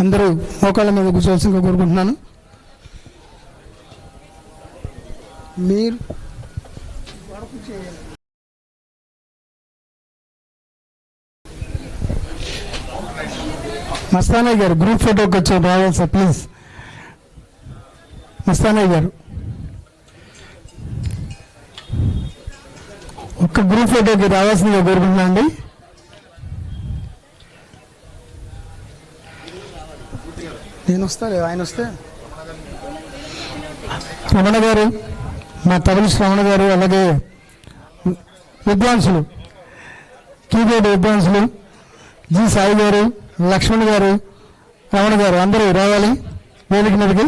అందరూ మోకాళ్ళ మీద కూర్చోవలసిందిగా కోరుకుంటున్నాను. మీరు మస్తానయ్య గారు గ్రూప్ ఫోటోకి వచ్చి రావాలి సార్ ప్లీజ్ మస్తానయ్య గారు. ఒక్క గ్రూప్ ఫోటోకి రావాల్సిందిగా కోరుకుంటున్నాను అండి నేను వస్తాలే ఆయన వస్తే. రమణ గారు మా తగులు శ్రవణ గారు అలాగే విద్వాంసులు కీబోర్డ్ విద్వాంసులు జి సాయి గారు లక్ష్మణ్ గారు రమణ గారు అందరూ రావాలి వేదిక మీదకి.